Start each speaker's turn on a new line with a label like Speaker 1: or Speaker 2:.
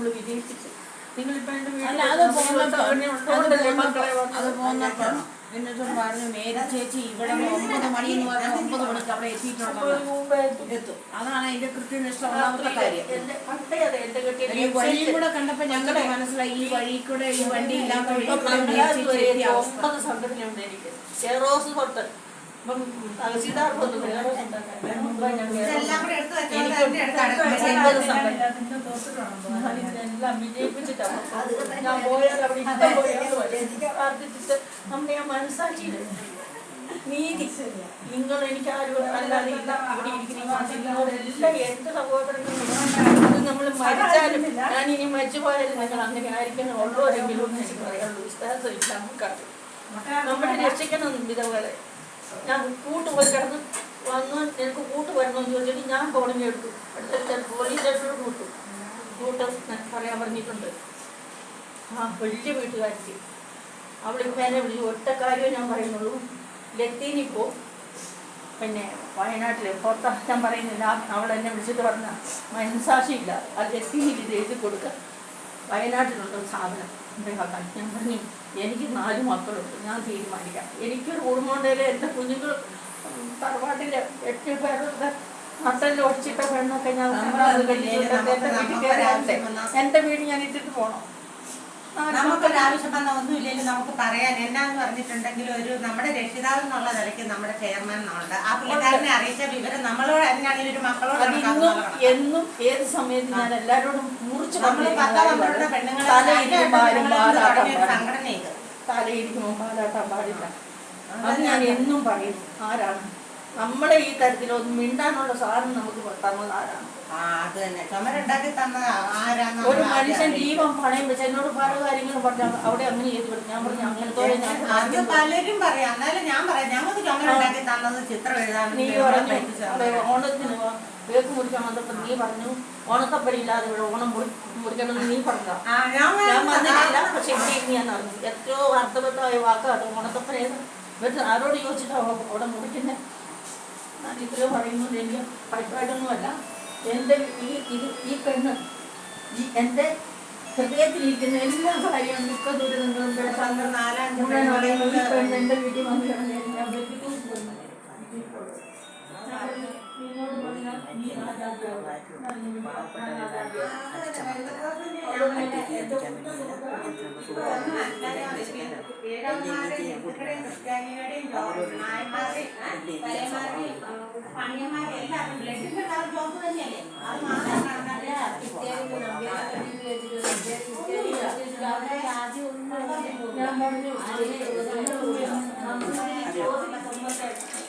Speaker 1: നമ്മൾ വിജയിപ്പിച്ചു. നിങ്ങളിപ്പോ എന്റെ
Speaker 2: അല്ല അത് പോന്നപ്പോ അത്? പോന്നപ്പോ എന്നോട് പറഞ്ഞു മേരി ചേച്ചി ഇവിടെ ഒമ്പത് മണി എന്ന് പറഞ്ഞാൽ ഒമ്പത് മണിക്ക് അവിടെ എത്തിയിട്ടുണ്ടോ
Speaker 1: എത്തും.
Speaker 2: അതാണ് അതിന്റെ കൃത്യനിഷ്ഠ ഒന്നാമത്തെ കാര്യം. ഈ വഴിയും കൂടെ കണ്ടപ്പോ ഞങ്ങളുടെ മനസ്സിലായി ഈ വഴി കൂടെ ഈ വണ്ടി ഇല്ലാത്ത
Speaker 1: ഒമ്പത് സംഘടനയുണ്ട് എനിക്ക്. എറോസ് പുറത്ത് തഹസീൽദാർക്കൊന്നും
Speaker 3: ഇതെല്ലാം കൂടെ എടുത്ത് വെച്ചാൽ അതിന്റെ അടുത്ത്
Speaker 1: വിജയിപ്പിച്ചിട്ടാണ് ഞാൻ പോയാൽ അവിടെ ഇഷ്ടം. പ്രാർത്ഥിച്ചിട്ട് മനസ്സാക്ഷിയിൽ നീതി. നിങ്ങൾ എനിക്ക് ആരും അല്ലാതെ ഇല്ല ഇവിടെ ഇരിക്കുന്ന. നിങ്ങളെല്ലാം എന്റെ സഹോദരങ്ങളും നമ്മൾ മരിച്ചാലും ഞാൻ ഇനി മരിച്ചു പോയാലും നിങ്ങൾ അങ്ങനെ ആയിരിക്കണം ഉള്ളവരെങ്കിലും എനിക്ക് വിശ്വാസം ഇല്ല നമുക്കറിയാം നമ്മളെ രക്ഷിക്കണം വിധവകളെ. ഞാൻ കൂട്ട് പോയി കിടന്ന് വന്ന് എനിക്ക് കൂട്ട് വരണമെന്ന് ചോദിച്ചിട്ട് ഞാൻ കോടതി എടുത്തു. അടുത്ത പോലീസ് സ്റ്റേഷനിൽ കൂട്ടു. കൂട്ട് പറയാൻ പറഞ്ഞിട്ടുണ്ട്. ആ വലിയ വീട്ടുകാരിക്ക്. അവളിപ്പോൾ എന്നെ വിളിച്ചു. ഒറ്റ കാര്യമേ ഞാൻ പറയുന്നുള്ളൂ. ലത്തീനിപ്പോൾ പിന്നെ വയനാട്ടിൽ ഞാൻ പറയുന്നില്ല. അവൾ എന്നെ വിളിച്ചിട്ട് പറഞ്ഞ മനസാക്ഷിയില്ല ആ ലത്തീനിൽ ഇത് എഴുതി കൊടുക്കുക വയനാട്ടിലുള്ള ഒരു സാധനം ഞാൻ പറഞ്ഞു എനിക്ക് നാല് മക്കളുണ്ട് ഞാൻ തീരുമാനിക്കാം. എനിക്കൊരു കുടുംബമുണ്ടെങ്കിൽ എന്റെ കുഞ്ഞുങ്ങൾ ഉം, തറവാട്ടിലെ എട്ട് പേരുടെ നട്ടലിൽ ഒടിച്ചിട്ട പെണ്ണൊക്കെ ഞാൻ എന്റെ വീട് ഞാൻ ഇട്ടിട്ട് പോകണം
Speaker 3: നമുക്കൊരു ആവശ്യം വന്ന ഒന്നുമില്ലെങ്കിലും നമുക്ക് പറയാൻ. എന്നാന്ന് പറഞ്ഞിട്ടുണ്ടെങ്കിൽ ഒരു നമ്മുടെ രക്ഷിതാവ് എന്നുള്ള നിലയ്ക്ക് നമ്മുടെ ചെയർമാൻ എന്നുണ്ട് ആ പുള്ളിക്കാരനെ അറിയിച്ച വിവരം നമ്മളോട് അതിനാണെങ്കിൽ ഒരു മക്കളോട്.
Speaker 1: എന്നും ഏത് സമയത്ത് ഞാൻ എല്ലാരോടും മുറിച്ച്
Speaker 3: നമ്മൾ പത്താം പന്ത്രണ്ടോ പെണ്ണുങ്ങളെ. സംഘടന ഇത്
Speaker 1: തലയിരിക്കുമ്പോൾ പാലാട്ടാൻ പാടില്ല. അത് ഞാൻ എന്നും പറയും. ആരാണ്? നമ്മളെ ഈ തരത്തിലൊന്നും മിണ്ടാനുള്ള സാധനം നമുക്ക് തന്നത് ആരാണ്?
Speaker 3: അത് തന്നെ. ചുമരുണ്ടാക്കി
Speaker 1: ഒരു മനുഷ്യൻ
Speaker 3: ദീപം
Speaker 1: ജീവൻ പണയം വെച്ച് എന്നോട് പല കാര്യങ്ങളും പറഞ്ഞു അവിടെ അങ്ങനെ ചെയ്തു കൊടുത്തു. ഞാൻ പറഞ്ഞു ഞാൻ
Speaker 3: അത്
Speaker 1: ഭാഗ്യം തോന്നി.
Speaker 3: പലരും പറയാം. എന്നാലും ഞാൻ പറയാം. ഞങ്ങൾക്ക് ചുമരുണ്ടാക്കി തന്നത് ചിത്രം എഴുതാൻ
Speaker 1: നീ പറഞ്ഞു. ഓണത്തിന് വേക്ക് മുറിക്കാൻ വന്നപ്പോ നീ പറഞ്ഞു ഓണക്കപ്പലില്ലാതെ ഇവിടെ ഓണം മുറി- മുറിക്കണമെന്ന് നീ പറഞ്ഞതാ.
Speaker 3: ആ, ഞാൻ പറഞ്ഞു.
Speaker 1: വന്നിട്ടില്ല പക്ഷെ ഇവിടെ ഇരുന്ന് ഞാൻ അറിഞ്ഞു എത്രയോ അർത്ഥവത്തായ വാക്കാണ്. എന്നിട്ട് ആരോട് ചോദിച്ചിട്ടാണ് അവിടെ ഇത്രയോ പറയുന്നത് എനിക്ക് പൈപ്പായിട്ടൊന്നുമല്ല എന്റെ ഈ ഇത് ഈ പെണ്ണ് ഈ എന്റെ ഹൃദയത്തിലിരിക്കുന്ന എല്ലാ കാര്യവും ദുഃഖ ദുരിതങ്ങളും
Speaker 3: നാലാം
Speaker 1: പറയുന്നത്. ഈ പെണ്ണ് എന്റെ വീട്ടിൽ വന്ന് കിടന്ന് ഞാൻ വെട്ടിക്കൂട്ടി കൊന്നു. ഞാൻ പറഞ്ഞു അതിനെ പറഞ്ഞു